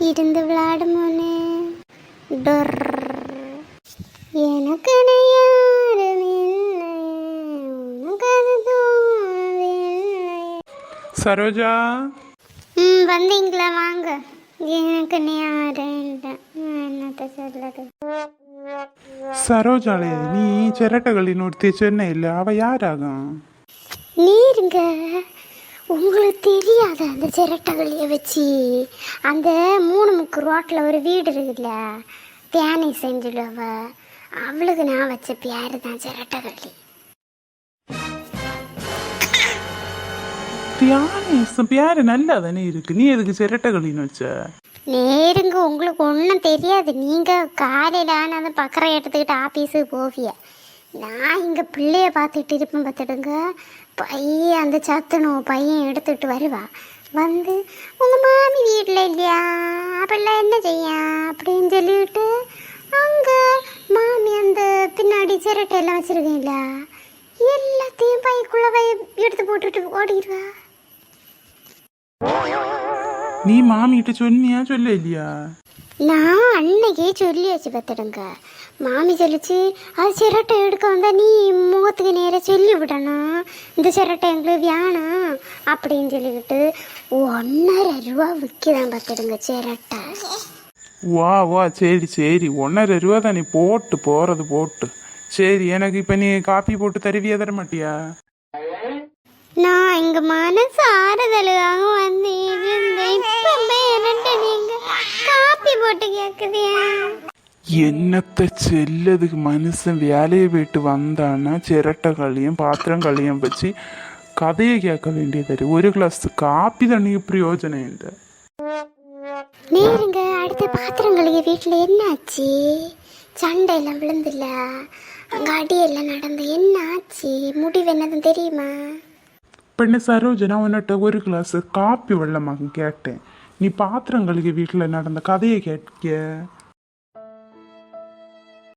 இருந்து விளையாடுமோனே டொர். எனக்கு சரோஜா. ம் வந்தீங்களா? வாங்க. எனக்கு நான் என்னத்த சொல்லுது நீ சிரட்டகளின் ஒருத்தி சொன்ன இல்லை அவ யாராகும்? நீருங்க. உங்களுக்கு தெரியாத அந்த சிரட்டைகளிய வச்சு. அந்த மூணு முக்கு ரோட்டில் ஒரு வீடு இருக்குல்ல தியானை செஞ்சுடுவ. அவளுக்கு நான் வச்ச பேரு தான் சிரட்டைகளி தியானேசம் பேரு நல்லா தானே இருக்கு? நீ எதுக்கு சிரட்டகளின்னு வச்ச? நேருங்க உங்களுக்கு ஒன்றும் தெரியாது. நீங்கள் காலையில் ஆனால் பக்கரை எடுத்துக்கிட்டு ஆஃபீஸுக்கு போவிய. நான் இங்கே பிள்ளைய பார்த்துட்டு இருப்பேன் பார்த்துடுங்க. பையன் அந்த சத்துணவு பையன் எடுத்துட்டு வருவா. வந்து உங்கள் மாமி வீட்டில் இல்லையா? அப்படிலாம் என்ன செய்ய? அப்படின்னு சொல்லிட்டு அங்கே மாமி அந்த பின்னாடி சிரட்டை எல்லாம் வச்சுருக்கீங்களா? எல்லாத்தையும் பைக்குள்ளே பை எடுத்து போட்டுட்டு ஓடிடுவா. நீ மாமிகிட்ட சொன்னியா சொல்ல இல்லையா நான் அன்னைக்கே சொல்லியாச்சு பார்த்துடுங்க மாமி சொல்லிச்சு அது சிரட்டை எடுக்க வந்தா நீ முகத்துக்கு நேராக சொல்லி விடணும். இந்த சிரட்டை எங்களுக்கு வேணும் அப்படின்னு சொல்லிக்கிட்டு ஒன்றரை ரூபா விற்கிதான் பார்த்துடுங்க சிரட்டை. வா வா சரி சரி. ஒன்றரை ரூபா தான் நீ போட்டு போறது போட்டு. சரி எனக்கு இப்போ நீ காப்பி போட்டு தருவியா தர மாட்டியா நான் இங்க மனசு ஆறுதலுக்காக போட்டு கேட்குதியா என்னத்த செல்லதுக்கு மனுஷன் வேலையை போயிட்டு வந்தான்னா சிரட்டை களியும் பாத்திரம் களியும் வச்சு கதையை கேட்க வேண்டியது ஒரு கிளாஸ் காப்பி தண்ணிக்கு பிரயோஜனம் இல்லை. நேருங்க அடுத்த பாத்திரங்களுக்கு வீட்டில் என்னாச்சு? சண்டை எல்லாம் விழுந்துல. அங்கே அடியெல்லாம் நடந்து என்ன ஆச்சு முடிவு என்னதுன்னு தெரியுமா? பெண்ணு சரோஜனா உன்னிட்ட ஒரு கிளாஸ் காப்பி வெள்ளமாக கேட்டேன். நீ பாத்திரம் பாத்திரங்களுக்கு வீட்டில் நடந்த கதையை கேட்க